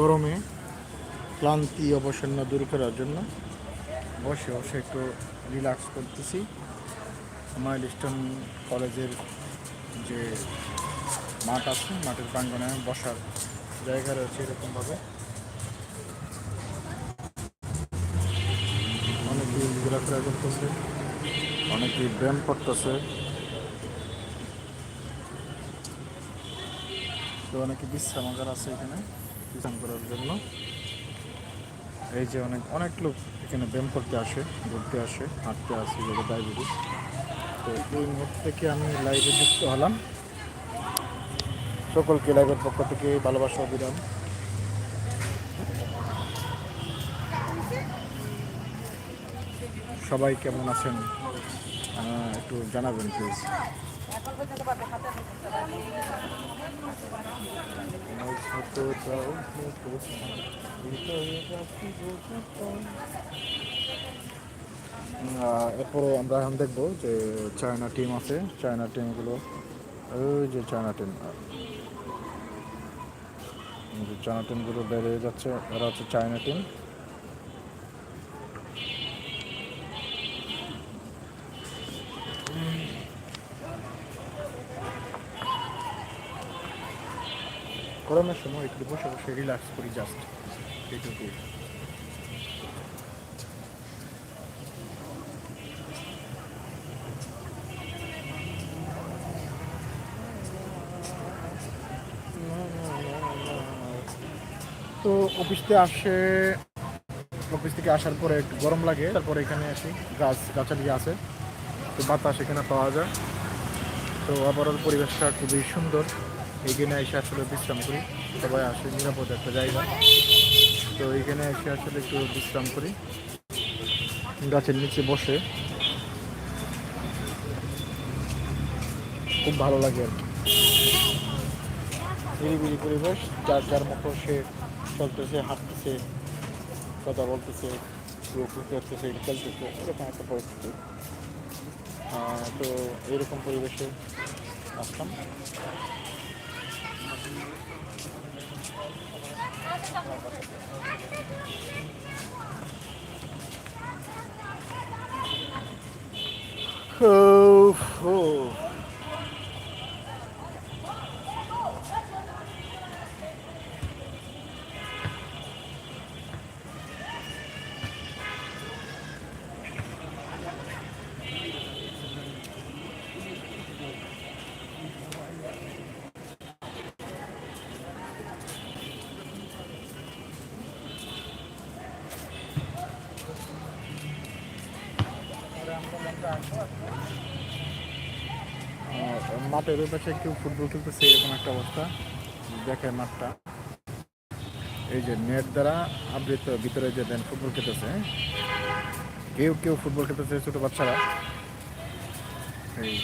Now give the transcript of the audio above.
গরমে ক্লান্তি অবসন্ন দূর করার জন্য বসে বসে একটু রিল্যাক্স করতেছি। মাইল স্টোন কলেজের যে মাঠ আছে, মাঠের প্রাঙ্গনে বসার জায়গা রয়েছে এরকমভাবে। অনেকেই ঘোরাফেরা করতেছে অনেকেই ব্যায়াম করতেছে। তো অনেকে বিশ্রামাগার আছে এখানে। বিশ্রাম করার জন্য। এই যে অনেক অনেক লোক এখানে ব্যায়াম করতে আসে, ঘুরতে আসে, হাঁটতে আসে যাদের ডায়াবেটিস তো এই মুহূর্তে থেকে আমি লাইভে যুক্ত হলাম? সকলকে লাইভের পক্ষ থেকে ভালোবাসা অবিরাম সবাই কেমন আছেন? একটু জানাবেন প্লিজ এরপরে আমরা এখন দেখব যে চায়না টিম আছে। চায়না টিমগুলো ওই যে চায়না টিম চায়না টিমগুলো বেড়ে যাচ্ছে। এরা হচ্ছে চায়না টিম গরমের সময় একটু বসে বসে রিল্যাক্স করি জাস্ট এইটুকু তো অফিস থেকে আসে অফিস থেকে আসার পরে একটু গরম লাগে, তারপরে এখানে আসি, গাছ, গাছালি আছে, তো বাতাস এখানে পাওয়া যায়। তো আবার পরিবেশটা খুবই সুন্দর। এইখানে এসে আসলে বিশ্রাম করি। সবাই আসে, নিরাপদ একটা জায়গা। তো এইখানে এসে আসলে একটু বিশ্রাম করি। গাছের নিচে বসে। খুব ভালো লাগে আর নিরিবিলি পরিবেশ, যার যার মতো সে চলতেছে, হাঁটতেছে, কথা বলতেছে করতেছে এরকম একটা পরিস্থিতি। তো এরকম পরিবেশে আসলাম। Oh, oh. মাঠের পাশে কেউ ফুটবল খেলতেছে, এরকম একটা অবস্থা। দেখে মাঠটা। এই যে নেট দ্বারা আবৃত, ভিতরে যে দেন ফুটবল খেতেছে কেউ কেউ ফুটবল খেতেছে ছোটো বাচ্চারা। এই